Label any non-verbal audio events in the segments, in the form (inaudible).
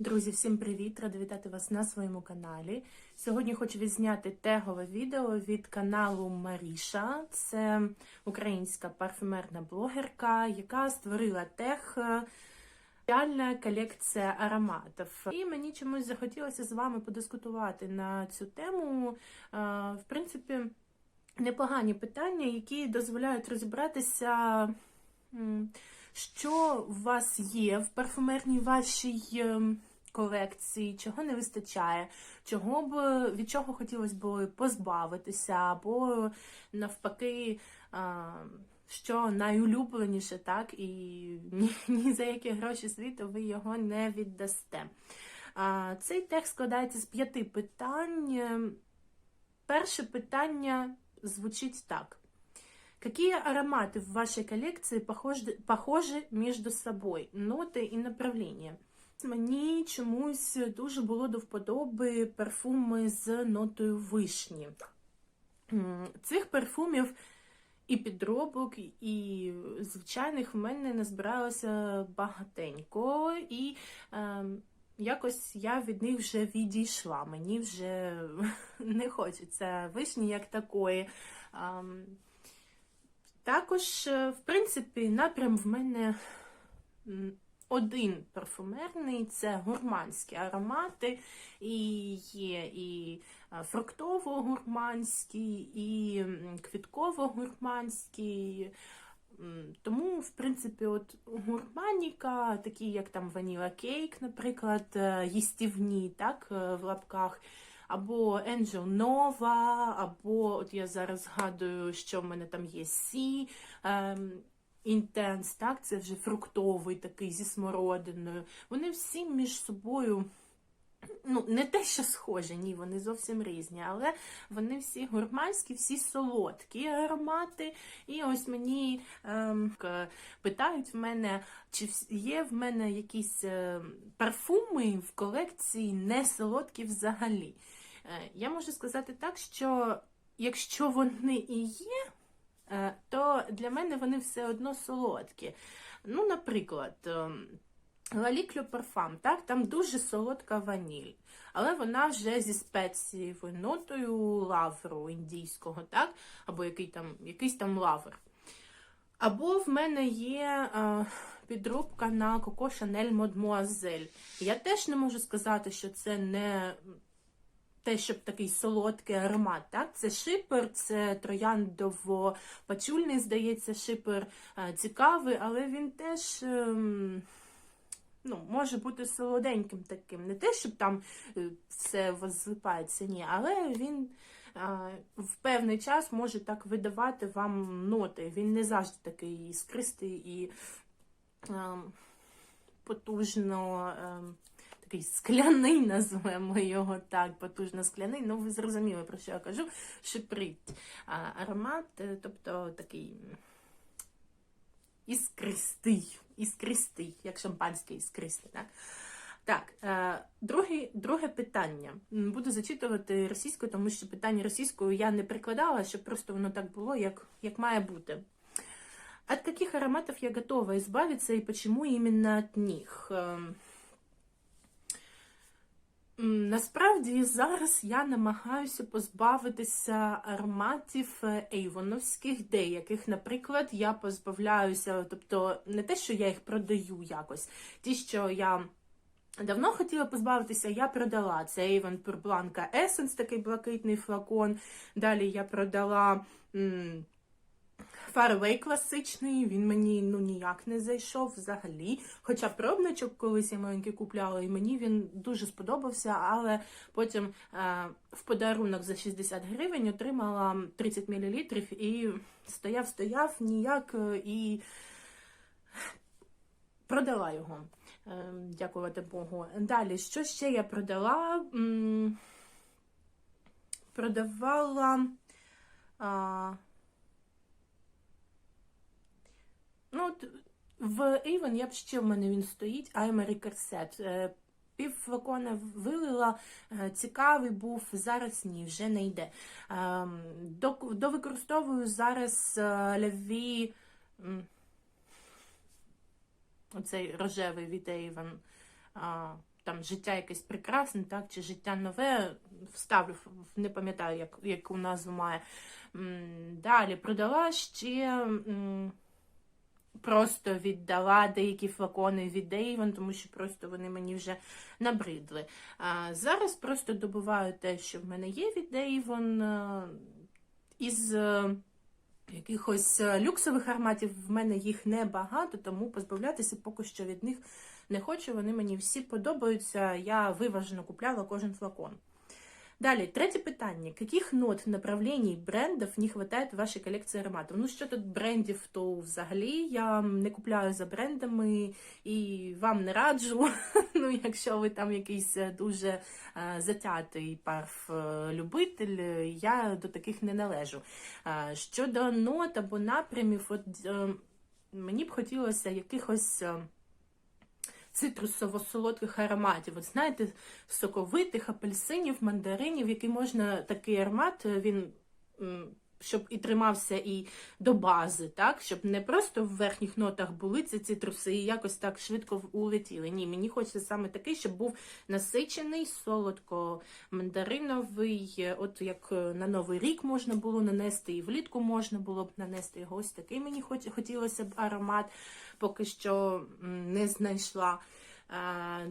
Друзі, всім привіт! Рада вітати вас на своєму каналі. Сьогодні хочу відзняти тегове відео від каналу Маріша. Це українська парфюмерна блогерка, яка створила тег Реальна колекція ароматів. І мені чомусь захотілося з вами подискутувати на цю тему. Е, В принципі, непогані питання, які дозволяють розібратися. що у вас є в парфумерній вашій ем, колекції, чого не вистачає, чого б від чого хотілося б позбавитися, або навпаки, що найулюбленіше, так, і (laughs) ні, за які гроші світу ви його не віддасте. Цей текст складається з п'яти питань. Перше питання звучить так. Какие ароматы в вашей коллекции похожи, похожи между собой? Ноти і направлення? Мені чомусь дуже було до вподоби парфуми з нотою вишні. Цих парфумів і підробок, і звичайних в мене назбиралося багатенько, і е, якось я від них вже відійшла. Мені вже (laughs) не хочеться вишні як такої. Ем, також, е, в принципі, напрям в мене один парфумерний це гурманські аромати, і є і е, фруктово-гурманський, і квітково-гурманський. Тому, в принципі, от гурманіка, такі як там ваніла кейк, наприклад, е, їстівні, так, е, в лапках, або Angel Nova, або от я зараз згадую, що в мене там є Сі. Інтенс, так, це вже фруктовий такий зі смородиною. Вони всі між собою, ну, не те, що схожі, ні, вони зовсім різні, але вони всі гурманські, всі солодкі аромати. І ось мені ем, питають в мене, чи є в мене якісь е, парфуми в колекції не солодкі взагалі. Е, Я можу сказати так, що якщо вони і є, то для мене вони все одно солодкі. Ну, наприклад, Лаліклю парфам, так, там дуже солодка ваніль, але вона вже зі спецією нотою лавру індійського, так, або який там, якийсь там лавр. Або в мене є е, підробка на Коко Шанель Мадмуазель. Я теж не можу сказати, що це не те, щоб такий солодкий аромат. Так? Це шипер, це трояндово-пачульний, здається, шипер е, цікавий, але він теж. ем, Ну, може бути солоденьким таким. Не те, щоб там е, все возлипається, ні, але він а, в певний час може так видавати вам ноти. Він не завжди такий іскристий і а, потужно. А, Такий скляний, (laughs) назвемо його так, потужно скляний, ну ви зрозуміли, про що я кажу, шиприть аромат, е, тобто такий іскристий, іскристий, як шампанське іскристий. Так, так е, друге, друге питання. Буду зачитувати російською, тому що питання російською я не прикладала, щоб просто воно так було, як, як має бути. От каких ароматов я готова избавиться и почему именно от них? Насправді зараз я намагаюся позбавитися ароматів е, ейвоновських деяких. Наприклад, я позбавляюся, тобто не те, що я їх продаю якось. Ті, що я давно хотіла позбавитися, я продала. Це Avon Pure Blanca Essence, такий блакитний флакон. Далі я продала. м, Faraway класичний, він мені ну ніяк не зайшов взагалі. Хоча пробничок колись я маленький купляла, і мені він дуже сподобався, але потім е, в подарунок за 60 гривень отримала 30 мл і стояв, стояв ніяк е, і продала його. Е, дякувати Богу. Далі, що ще я продала? М, Продавала. А, Ну, от в Avon я б ще в мене він стоїть, Аймері Керсет. Пів флакона вилила, е, цікавий був, зараз ні, вже не йде. Ем, До, довикористовую зараз е, ляві, оцей рожевий від Avon, там життя якесь прекрасне, так, чи життя нове, вставлю, не пам'ятаю, як, яку назву має. Далі продала ще. Просто віддала деякі флакони від Avon, тому що просто вони мені вже набридли. А зараз просто добуваю те, що в мене є від Avon. е, Із е, якихось е, люксових ароматів в мене їх небагато, тому позбавлятися поки що від них не хочу. Вони мені всі подобаються. Я виважено купляла кожен флакон. Далі, третє питання. Каких нот, направлений, брендів не вистачає в вашій колекції ароматів? Ну, що тут брендів, то взагалі я не купляю за брендами і вам не раджу. (laughs) Ну, якщо ви там якийсь е, дуже е, затятий парф-любитель, я до таких не належу. Е, Щодо нот або напрямів, от е, мені б хотілося якихось. Цитрусово-солодких ароматів. От знаєте, соковитих апельсинів, мандаринів, який можна такий аромат, е, він щоб і тримався і до бази, так? Щоб не просто в верхніх нотах були ці цитруси і якось так швидко улетіли. Ні, мені хочеться саме такий, щоб був насичений, солодко-мандариновий. е, От як е, на Новий рік можна було нанести, і влітку можна було б нанести його. Ось такий мені хотілося б аромат, поки що не знайшла.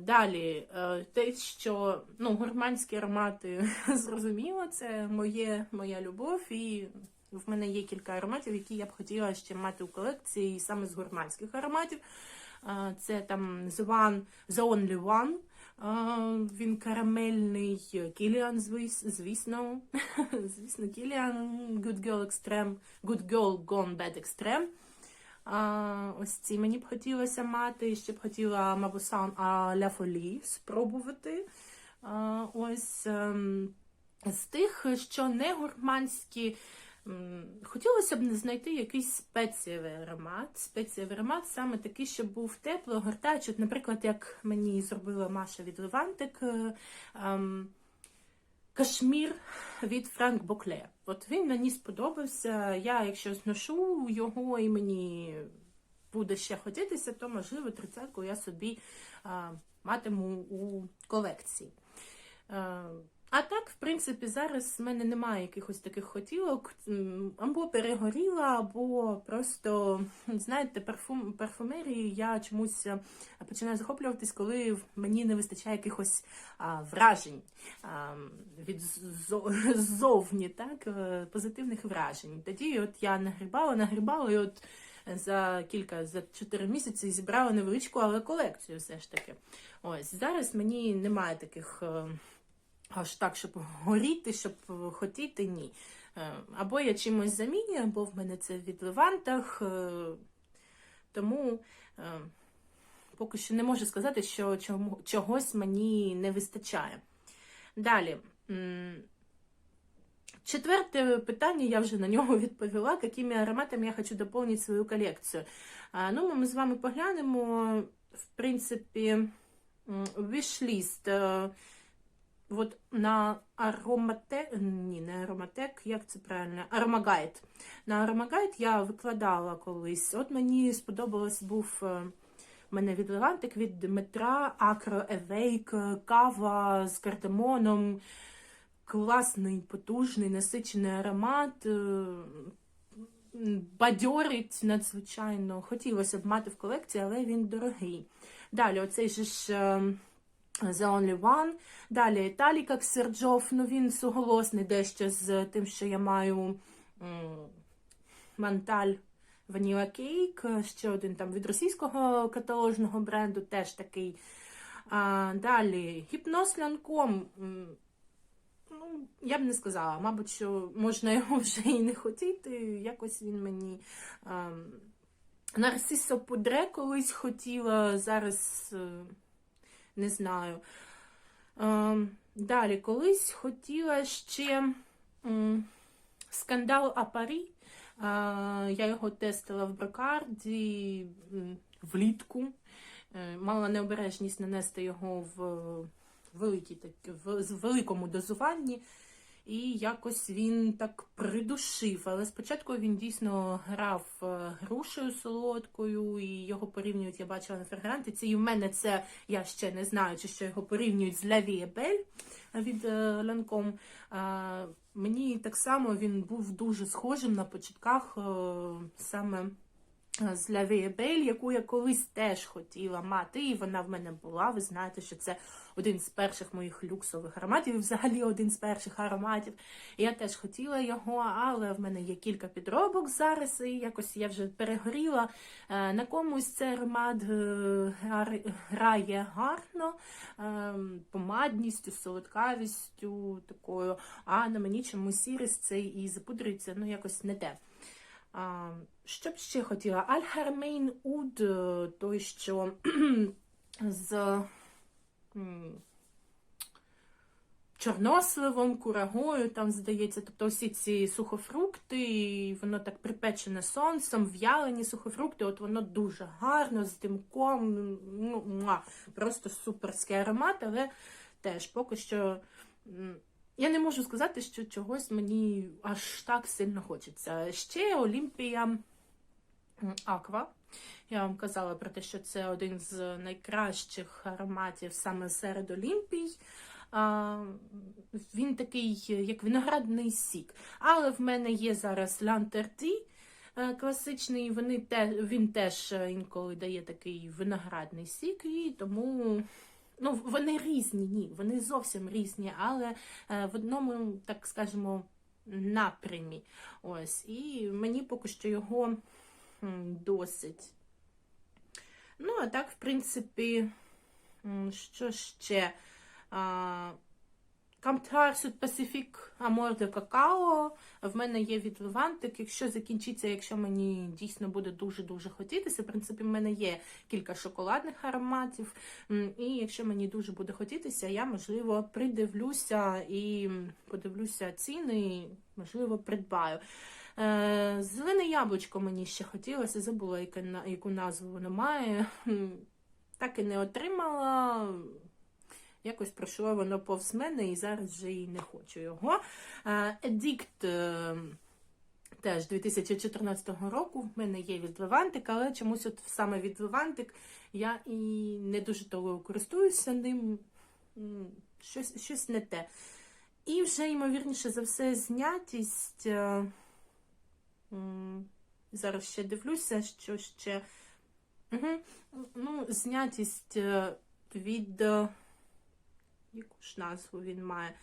Далі, е, те, що ну, гурманські аромати (laughs) зрозуміло, це моє, моя любов, і в мене є кілька ароматів, які я б хотіла ще мати у колекції саме з гурманських ароматів. Це там The Only One. Він карамельний Кіліан, звісно. (laughs) Звісно, Кіліан, Good Girl Extreme, Good Girl Gone Bad Extreme. А, ось ці мені б хотілося мати. Ще б хотіла Мабусан Ля Фолі спробувати. А, ось ем, з тих, що не гурманські, хотілося б знайти якийсь спецієвий аромат. Спецієвий аромат саме такий, щоб був тепло, гортаючий. Наприклад, як мені зробила Маша від Левантик. ем, Кашмір від Франк Бокле. От він мені сподобався. Я, якщо зношу його і мені буде ще хотітися, то можливо тридцятку я собі а, матиму у колекції. А, а так, в принципі, зараз в мене немає якихось таких хотілок. Або перегоріла, або просто, знаєте, парфум, парфумерії я чомусь е, починаю захоплюватись, коли мені не вистачає якихось а, вражень а, від (laughs) ззовні, так, е, позитивних вражень. Тоді от я нагрібала, нагрібала, і от за кілька, за чотири місяці зібрала невеличку, але колекцію все ж таки. Ось зараз мені немає таких. Аж так, щоб горіти, щоб хотіти, ні. Е, Або я чимось замінюю, або в мене це від левантах. е, Тому е, поки що не можу сказати, що чогось мені не вистачає. Далі. Четверте питання, я вже на нього (laughs) відповіла. Якими ароматами я хочу доповнити свою колекцію? Ну, ми з вами поглянемо, в принципі, вішліст. е, От на ароматек, ні, не ароматек, як це правильно? Аромагайд. На аромагайд я викладала колись. От мені сподобалось був е, мене від Левантик від Дмитра, Акро Евейк, кава з кардамоном. Класний, потужний, насичений аромат. е, Бадьорить надзвичайно. Хотілося б мати в колекції, але він дорогий. Далі, оцей же ж. The Only One. Далі Італіка Ксерджов, ну він суголосний дещо з тим, що я маю Манталь Vanilla Cake, ще один там від російського каталожного бренду, теж такий. А, далі Гіпноз Лянком. Ну, я б не сказала, мабуть, що можна його (laughs) вже і не хотіти. Якось він мені. ем, Нарцисо Пудре колись хотіла, зараз е, не знаю. Ем, Далі, колись хотіла ще скандал Апарі. Е, Я його тестила в Брокарді влітку. Е, Мала необережність нанести його в великій, так- в великому дозуванні. І якось він так придушив. Але спочатку він дійсно грав е, грушею солодкою, і його порівнюють, я бачила на фрагрантиці. І в мене це я ще не знаю, чи що його порівнюють з Лавієбель від Ланком. Е, Мені так само він був дуже схожим на початках е, саме з Лавієбель, яку я колись теж хотіла мати, і вона в мене була. Ви знаєте, що це один з перших моїх люксових ароматів, і взагалі один з перших ароматів. Я теж хотіла його, але в мене є кілька підробок зараз, і якось я вже перегоріла. Е, На комусь цей аромат е, грає гарно, е, помадністю, солодкавістю такою, а на мені чомусь сіріс цей і запудрюється, ну якось не те. Що б ще хотіла? Альхармейн Уд, е, той, що (clears throat) з чорносливом, курагою, там, здається, тобто всі ці сухофрукти, і воно так припечене сонцем, в'ялені сухофрукти, от воно дуже гарно, з димком, ну, просто суперський аромат, але теж поки що. Я не можу сказати, що чогось мені аж так сильно хочеться. Ще Олімпія Аква. Я вам казала про те, що це один з найкращих ароматів саме серед Олімпій. Він такий, як виноградний сік. Але в мене є зараз Лантерті класичний, вони те, він теж е, інколи дає такий виноградний сік, і тому ну, вони різні, ні, вони зовсім різні, але е, в одному, так скажемо, напрямі. Ось. І мені поки що його досить. Ну, а так, в принципі, що ще? Камтар Суд Пасифік Амор де Какао. В мене є від Левантик. Якщо закінчиться, якщо мені дійсно буде дуже-дуже хотітися, в принципі, в мене є кілька шоколадних ароматів. І якщо мені дуже буде хотітися, я, можливо, придивлюся і подивлюся ціни, можливо, придбаю. Е, Зелене яблучко мені ще хотілося, забула, яку назву воно має. Так і не отримала. Якось пройшло воно повз мене і зараз вже і не хочу його. Е, Едикт е, теж 2014 року в мене є від Левантик, але чомусь от саме від Левантик я і не дуже довго користуюся ним. Щось, щось не те. І вже, ймовірніше за все, знятість. е, Зараз ще дивлюся, що ще. Угу. Ну, знятість е, від. Яку ж назву він має?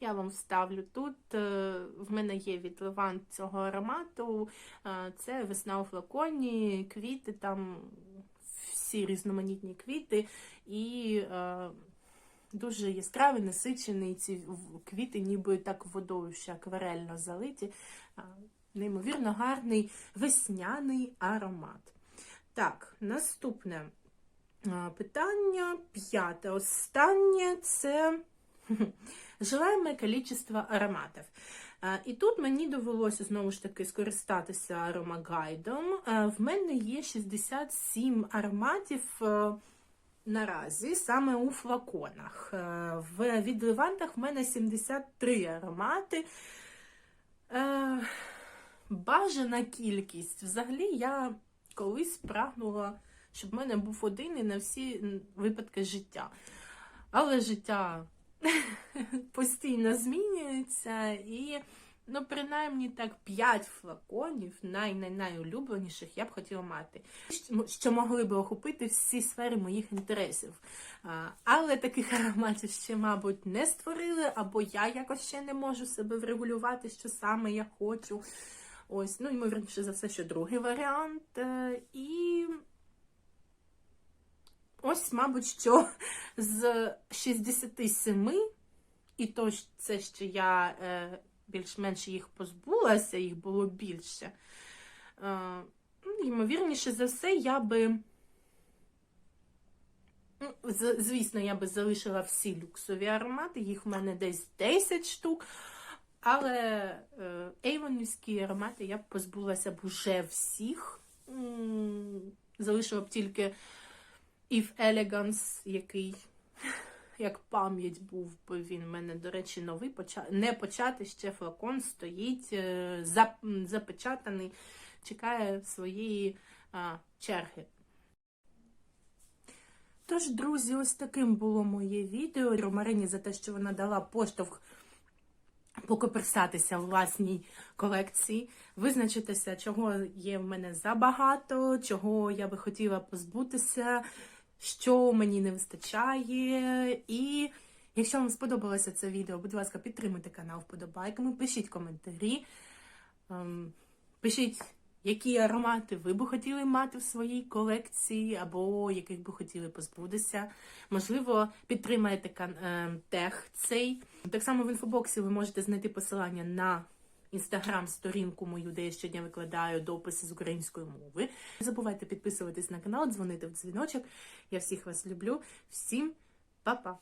Я вам вставлю тут. Е, В мене є від Левант цього аромату. Е, Це весна у флаконі, квіти, там всі різноманітні квіти. І е, дуже яскравий, насичений. Ці квіти ніби так водою ще акварельно залиті. Неймовірно гарний весняний аромат. Так, наступне. Питання п'яте. Останнє це (laughs) желаємо кількість ароматів. І тут мені довелося знову ж таки скористатися аромагайдом. В мене є 67 ароматів наразі, саме у флаконах. В відливантах в мене 73 аромати. Бажана кількість. Взагалі, я колись прагнула щоб в мене був один і на всі випадки життя. Але життя (laughs) постійно змінюється, і, ну, принаймні так, 5 флаконів най-най-найулюбленіших я б хотіла мати, що- могли би охопити всі сфери моїх інтересів. Але таких ароматів ще, мабуть, не створили, або я якось ще не можу себе врегулювати, що саме я хочу. Ось, ну, ймовірніше за все, що другий варіант. Е, І Ось, мабуть, що з 67, і то це ще я е, більш-менш їх позбулася, їх було більше. Е, ну, ймовірніше за все, я би. ну, Звісно, я би залишила всі люксові аромати, їх в мене десь 10 штук. Але ейвонівські аромати я б позбулася б уже всіх. Залишила б тільки If Elegance, який як пам'ять був, бо він в мене, до речі, новий поча... не початий ще флакон стоїть е, зап... запечатаний, чекає своєї а, черги. Тож, друзі, ось таким було моє відео. Марині за те, що вона дала поштовх покоперсатися в власній колекції, визначитися, чого є в мене забагато, чого я би хотіла позбутися, що мені не вистачає. І якщо вам сподобалося це відео, будь ласка, підтримуйте канал вподобайками, пишіть коментарі, ем, пишіть. Які аромати ви б хотіли мати в своїй колекції, або яких би хотіли позбутися? Можливо, підтримаєте е, тех цей. Так само в інфобоксі ви можете знайти посилання на інстаграм-сторінку мою, де я щодня викладаю дописи з української мови. Не забувайте підписуватись на канал, дзвонити в дзвіночок. Я всіх вас люблю. Всім па-па!